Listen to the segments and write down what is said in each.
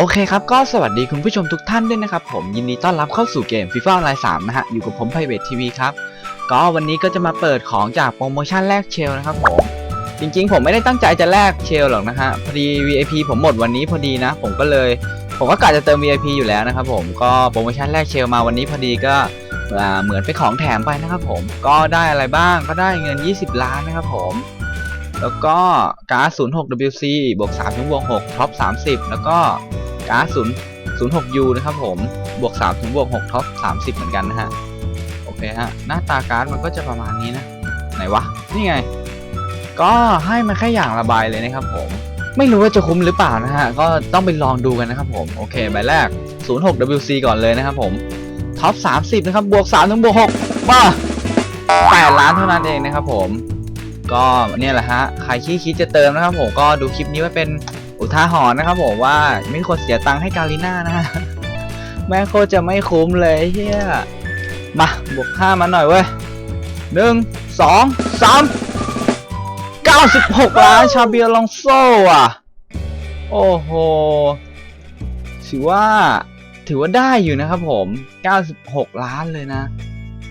โอเคครับ ก็สวัสดีคุณผู้ชมทุกท่านด้วยนะครับ ผมยินดีต้อนรับเข้าสู่เกม FIFA Online 3 นะฮะ อยู่กับผม Private TV ครับ ก็วันนี้ก็จะมาเปิดของจากโปรโมชั่นแลกเชลนะครับผม จริงๆ ผมไม่ได้ตั้งใจจะแลกเชลหรอกนะฮะ พอดี VIP ผมหมดวันนี้พอดีนะ ผมก็เลย ผมก็กะจะเติม VIP อยู่แล้วนะครับผม ก็โปรโมชั่นแลกเชลมาวันนี้พอดีก็เหมือนเป็นของแถมไปนะครับผม ก็ได้อะไรบ้าง ก็ได้เงิน 20 ล้านนะครับผมแล้วก็การ์ด 06WC บวก3ถึงบวก6ท็อป 30 แล้วก็ การ์ด0 06U นะครับผมบวก3ถึงบวก6ท็อป30เหมือนกันนะฮะโอเคฮะหน้าตาการ์ดมันก็จะประมาณนี้นะ ไหนวะ นี่ไง ก็ให้มาแค่อย่างละใบเลยนะครับผมไม่รู้ว่าจะคุ้มหรือเปล่านะฮะ ก็ต้องไปลองดูกันนะครับผม โอเค ใบแรก 06WC ก่อนเลยนะครับผม ท็อป 30 นะครับ บวก3ถึงบวก6มา8ล้านเท่านั้นเองนะครับผม ก็เนี่ยแหละฮะ ใครที่คิดจะเติมนะครับผม ก็ดูคลิปนี้ไว้เป็น อุทาหรณ์นะครับผมว่าไม่ควรเสียตังค์ให้กาลิน่านะฮะแม่งโคตรจะไม่คุ้มเลยเฮียมาบวกห้ามาหน่อยเว้ยหนึ่งสองสามเก้าสิบหกล้านชาเบียลองโซ่อะโอ้โหถือว่าถือว่าได้อยู่นะครับผม 96 ล้านเลยนะ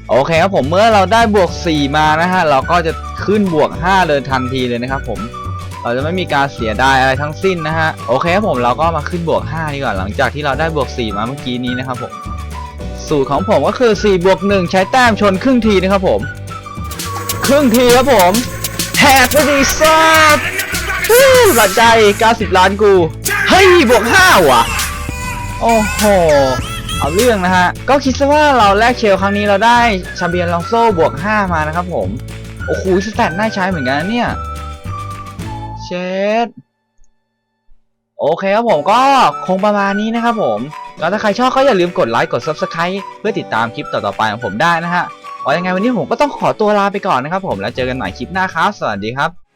โอเคครับผมเมื่อเราได้บวก 4 มานะฮะ เราก็จะขึ้นบวก 5 เลยทันทีเลยนะครับผม เราจะไม่มีการเสียดายอะไรทั้งสิ้นนะฮะโอเคครับผมเราก็มาขึ้นบวก5ดีกว่าหลังจากที่เราได้บวก 4 มาเมื่อกี้นี้นะครับผมสูตรของผมก็คือ4บวก1ใช้แต้มชนครึ่งทีนะครับผม ครึ่งทีครับผมแฮปปี้ซับหลัดใจ 90 ล้านกูเฮ้ยบวก5ว่ะโอ้โหเอาเรื่องนะฮะ ก็คิดซะว่าเราแลกเชลครั้งนี้เราได้ชาเบียนลองโซ่บวก 5 มานะครับผม โอ้โหสแตทน่าใช้เหมือนกันเนี่ย เชดโอเคครับผมก็คงประมาณนี้นะครับผมแล้วถ้าใครชอบก็อย่าลืมกดไลค์กด Subscribe เพื่อติดตามคลิปต่อๆไปของผมได้นะฮะเอายังไงวันนี้ผมก็ต้องขอตัวลาไปก่อนนะครับผมแล้วเจอกันใหม่คลิปหน้าครับ สวัสดีครับ